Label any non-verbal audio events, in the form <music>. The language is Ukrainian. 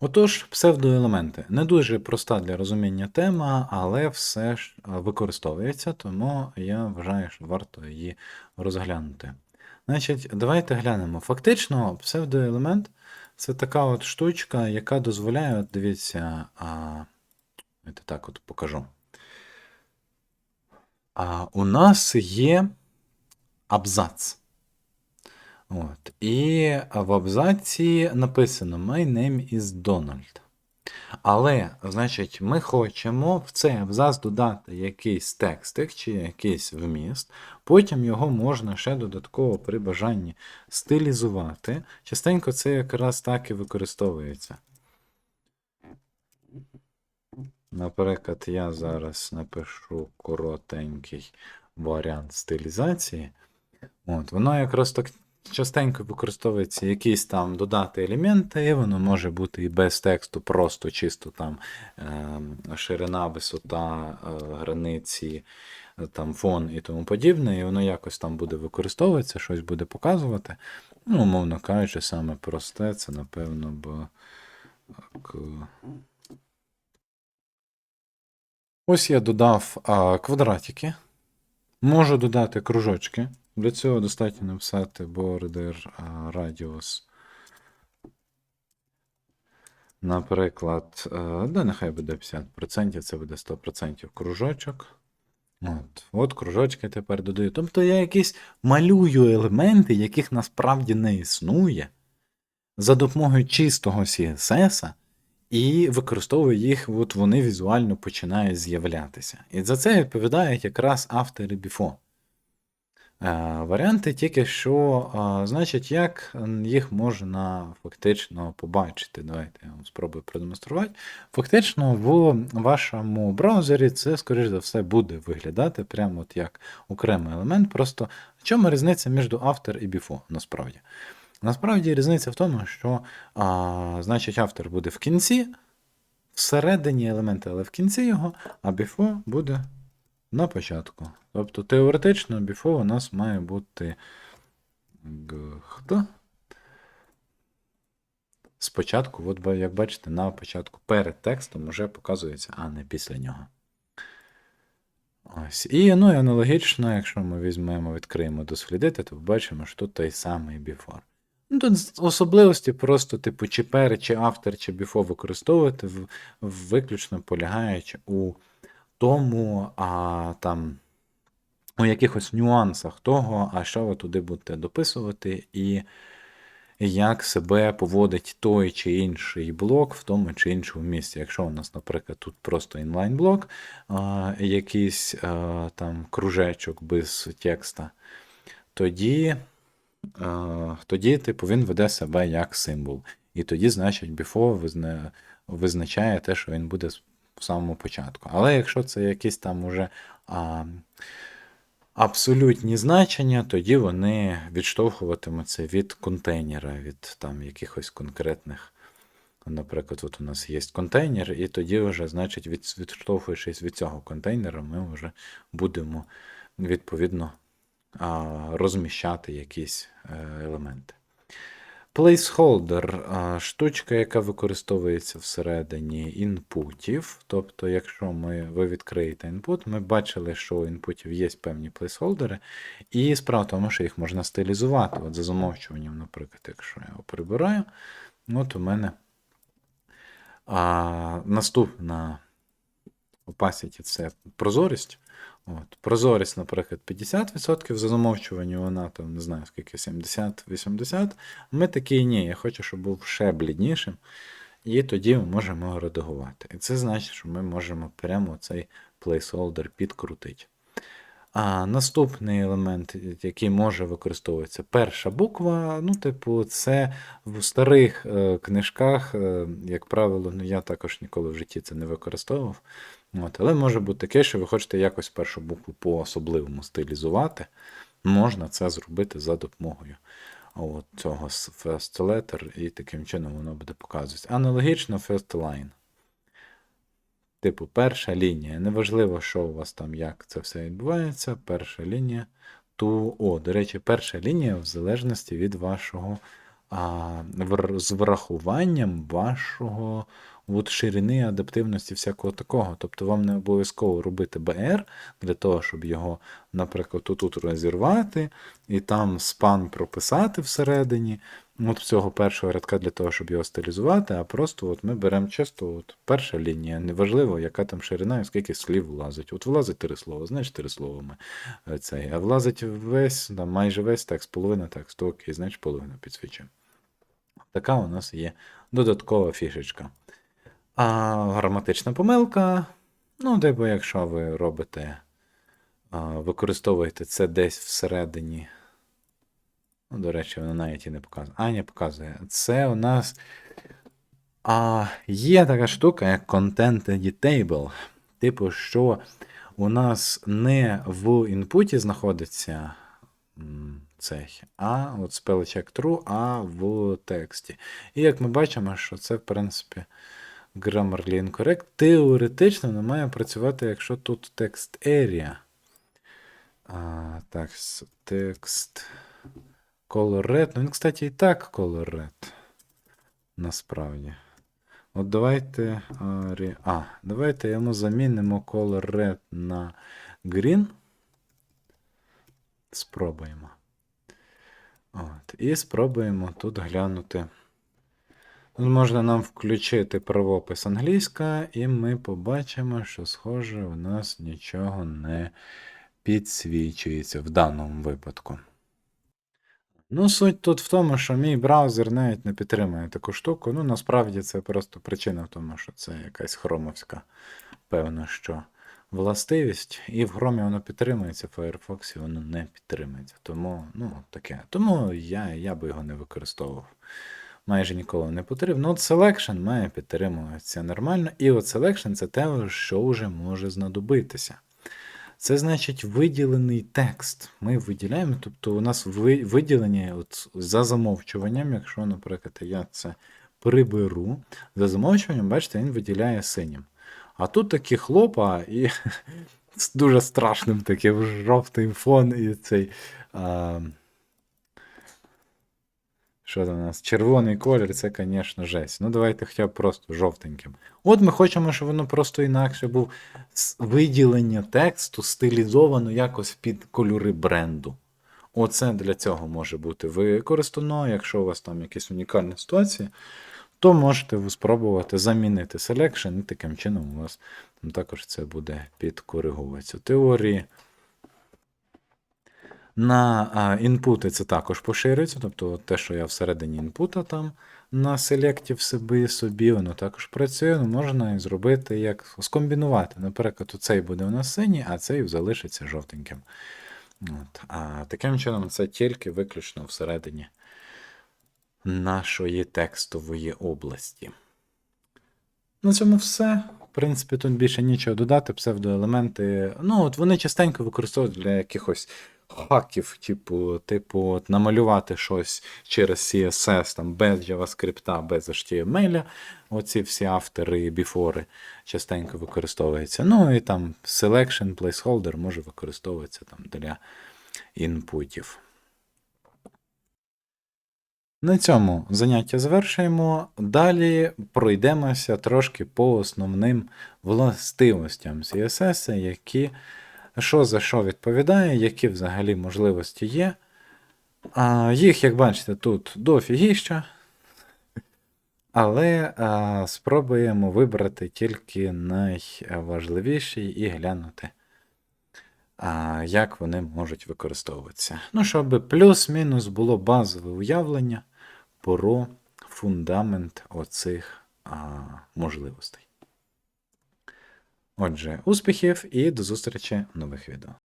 Отож, псевдоелементи. Не дуже проста для розуміння тема, але все ж використовується, тому я вважаю, що варто її розглянути. Значить, давайте глянемо. Фактично, псевдоелемент це така от штучка, яка дозволяє, от дивіться, а, так от покажу. А, у нас є абзац. От. І в абзаці написано My name is Donald. Але, значить, ми хочемо в цей абзац додати якийсь текстик чи якийсь вміст. Потім його можна ще додатково при бажанні стилізувати. Частенько це якраз так і використовується. Наприклад, я зараз напишу коротенький варіант стилізації. От, воно якраз так частенько використовується якісь там додати елементи, і воно може бути і без тексту, просто чисто там е, ширина, висота, е, границі, е, там фон і тому подібне, і воно якось там буде використовуватися, щось буде показувати. Ну, умовно кажучи, саме просте, це, напевно, б. так, е, Ось я додав а, квадратики. Можу додати кружочки. Для цього достатньо написати border radius. Наприклад, е, да, нехай буде 50%, це буде 100% кружочок. От, от кружочки тепер додаю. Тобто я якісь малюю елементи, яких насправді не існує, за допомогою чистого CSS, і використовую їх, от вони візуально починають з'являтися. І за це відповідають якраз і before. Е, Варіанти тільки що, е, значить, як їх можна фактично побачити. Давайте я вам спробую продемонструвати. Фактично, в вашому браузері це, скоріш за все, буде виглядати прямо от як окремий елемент. Просто в чому різниця між after і before, насправді? Насправді різниця в тому, що а, значить автор буде в кінці, всередині елемента, але в кінці його, а before буде на початку. Тобто теоретично before у нас має бути хто? Спочатку, от як бачите, на початку перед текстом вже показується, а не після нього. Ось. І ну, і аналогічно, якщо ми візьмемо, відкриємо дослідити, то побачимо, що тут той самий before. Ну, тут особливості просто, типу, чи перед, чи автор, чи before використовувати, виключно полягаючи у тому, а, там, у якихось нюансах того, а що ви туди будете дописувати, і як себе поводить той чи інший блок в тому чи іншому місці. Якщо у нас, наприклад, тут просто інлайн-блок, якийсь там кружечок без текста, тоді, тоді типу, він веде себе як символ. І тоді, значить, before визна... визначає те, що він буде в самому початку. Але якщо це якісь там уже а, абсолютні значення, тоді вони відштовхуватимуться від контейнера, від там якихось конкретних. Наприклад, от у нас є контейнер, і тоді вже, значить, від, відштовхуючись від цього контейнера, ми вже будемо відповідно розміщати якісь е, елементи. Placeholder штучка, яка використовується всередині інпутів. Тобто, якщо ми, ви відкриєте інпут, ми бачили, що у інпутів є певні плейсхолдери, і справа в тому, що їх можна стилізувати. От за замовчуванням, наприклад, якщо я його прибираю, от у мене а, наступна opacity – це прозорість. От. Прозорість, наприклад, 50%, за замовчуванням вона там, не знаю, скільки, 70-80%. Ми такі ні, я хочу, щоб був ще бліднішим. І тоді ми можемо редагувати. І це значить, що ми можемо прямо цей placeholder підкрутити. А наступний елемент, який може використовуватися, перша буква. Ну, типу, це в старих е, книжках, е, як правило, ну я також ніколи в житті це не використовував. От, але може бути таке, що ви хочете якось першу букву по-особливому стилізувати. Можна це зробити за допомогою от, цього first letter, і таким чином воно буде показуватися. Аналогічно first line. Типу, перша лінія. Неважливо, що у вас там, як це все відбувається. Перша лінія. Ту, о, до речі, перша лінія в залежності від вашого а, з врахуванням вашого от, ширини адаптивності всякого такого. Тобто вам не обов'язково робити BR для того, щоб його, наприклад, тут розірвати і там спан прописати всередині. От цього першого рядка для того, щоб його стилізувати, а просто от ми беремо чисто от перша лінія, неважливо, яка там ширина і скільки слів влазить. От влазить три слова, значить три слова ми е, цей, а влазить весь, там, майже весь текст, половина тексту, окей, значить половину підсвічуємо. Така у нас є додаткова фішечка. А граматична помилка. Ну, типу, якщо ви робите, використовуєте це десь всередині. Ну, до речі, вона навіть і не показує. А, не показує. Це у нас а, є така штука, як Content Editable. Типу, що у нас не в інпуті знаходиться цей, а от spell check true, а в тексті. І як ми бачимо, що це, в принципі, Grammarly incorrect. Теоретично воно має працювати, якщо тут текст area. А, так, текст color red. Ну, він, кстати, і так color red. Насправді. От давайте. А, давайте йому замінимо color red на green. Спробуємо. От. І спробуємо тут глянути. Можна нам включити правопис англійська, і ми побачимо, що, схоже, у нас нічого не підсвічується в даному випадку. Ну, суть тут в тому, що мій браузер навіть не підтримує таку штуку. Ну, насправді це просто причина в тому, що це якась хромовська, певно, що властивість. І в Chrome воно підтримується, в Firefox воно не підтримується. Тому, ну, таке. Тому я, я би його не використовував. Майже ніколи не потрібно. Ну, от Selection має підтримуватися нормально. І от Selection це те, що вже може знадобитися. Це значить виділений текст. Ми виділяємо, тобто у нас виділення от за замовчуванням, якщо, наприклад, я це приберу, за замовчуванням, бачите, він виділяє синім. А тут такі хлопа і <laughs> з дуже страшним таким жовтий фон і цей. Що у нас? Червоний колір, це, звісно, жесть. Ну, давайте хоча б просто жовтеньким. От ми хочемо, щоб воно просто інакше був виділення тексту стилізовано якось під кольори бренду. Оце для цього може бути використано. Якщо у вас там якісь унікальні ситуації, то можете спробувати замінити selection, і таким чином у вас там також це буде підкориговуватися. Теорії на інпути це також поширюється, тобто те, що я всередині інпута там на селекті в собі, собі, воно також працює. Ну, можна і зробити як скомбінувати. Наприклад, цей буде у нас синій, а цей залишиться жовтеньким. От. А таким чином це тільки виключно всередині нашої текстової області. На цьому все. В принципі, тут більше нічого додати. Псевдоелементи. Ну, от вони частенько використовують для якихось хаків, типу, типу, намалювати щось через CSS, там, без JavaScript, без HTML. Оці всі автори і біфори частенько використовуються. Ну і там selection, placeholder може використовуватися там для інпутів. На цьому заняття завершуємо. Далі пройдемося трошки по основним властивостям CSS, які що за що відповідає, які взагалі можливості є. А, Їх, як бачите, тут дофігіща. Але а, спробуємо вибрати тільки найважливіші і глянути, а, як вони можуть використовуватися. Ну, щоб плюс-мінус було базове уявлення про фундамент оцих а, можливостей. Отже, успіхів і до зустрічі нових відео.